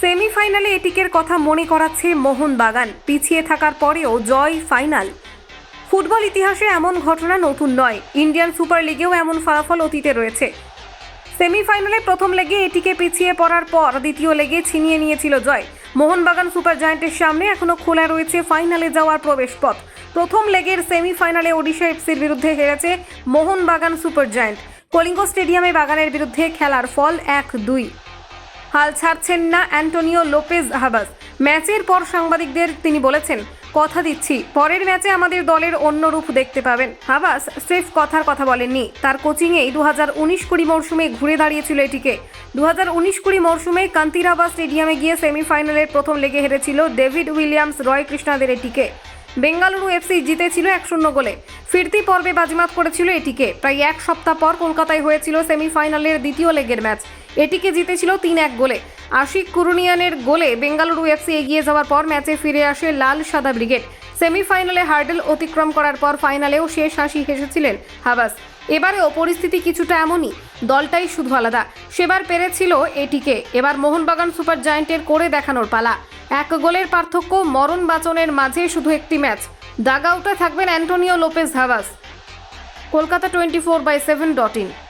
সেমিফাইনালে এটিকের কথা মনে করাচ্ছে মোহনবাগান। পিছিয়ে থাকার পরেও জয় ফাইনাল। ফুটবল ইতিহাসে এমন ঘটনা নতুন নয়। ইন্ডিয়ান সুপার লিগেও এমন ফলাফল অতীতে রয়েছে। সেমিফাইনালে প্রথম লেগে এটিকে পিছিয়ে পড়ার পর দ্বিতীয় লেগে ছিনিয়ে নিয়েছিল জয়। মোহনবাগান সুপার জায়ান্টের সামনে এখনও খোলা রয়েছে ফাইনালে যাওয়ার প্রবেশপথ। প্রথম লেগের সেমিফাইনালে ওডিশা এফসির বিরুদ্ধে হেরেছে মোহনবাগান সুপার জায়ান্ট। কলিঙ্গ স্টেডিয়ামে বাগানের বিরুদ্ধে খেলার ফল এক দুই। হাল ছাড়ছেন না অ্যান্টোনিও লোপেজ হাবাস। ম্যাচের পর সাংবাদিকদের তিনি বলেছেন, কথা দিচ্ছি। পরের ম্যাচে আমাদের দলের অন্য রূপ দেখতে পাবেন। হাবাস স্রেফ কথার কথা বলেননি। তার কোচিংয়েই দু হাজার উনিশ কুড়ি মরশুমে ঘুরে দাঁড়িয়েছিল এটিকে। দু হাজার উনিশ কুড়ি মরশুমে কান্তিরাবা স্টেডিয়ামে গিয়ে সেমিফাইনালের প্রথম লেগে হেরেছিল ডেভিড উইলিয়ামস, রয় কৃষ্ণাদের এটিকে। বেঙ্গালুরু এফসি জিতেছিল এক শূন্য গোলে। ফিরতি পর্বে বাজিমাত করেছিল এটিকে। প্রায় এক সপ্তাহ পর কলকাতায় হয়েছিল সেমিফাইনালের দ্বিতীয় লেগের ম্যাচ। এটিকে জিতেছিল তিন এক গোলে। আশিক কুরুনিয়ানের গোলে বেঙ্গালুরু এফসি এগিয়ে যাওয়ার পর ম্যাচে ফিরে আসে লাল সাদা ব্রিগেড। সেমিফাইনালে হার্ডেল অতিক্রম করার পর ফাইনালেও শেষ হাসি হেসেছিলেন হাবাস এবারেও পরিস্থিতি কিছুটা এমনই, দলটাই শুধু আলাদা। সেবার পেরেছিল এটিকে, এবার মোহনবাগান সুপার জায়ান্টের করে দেখানোর পালা। এক গোলের পার্থক্য মরণ বাচনের মাঝে শুধু একটি ম্যাচ। ডাগ আউটে থাকবেন Antonio Lopez Habas Kolkata twenty four by seven dot in.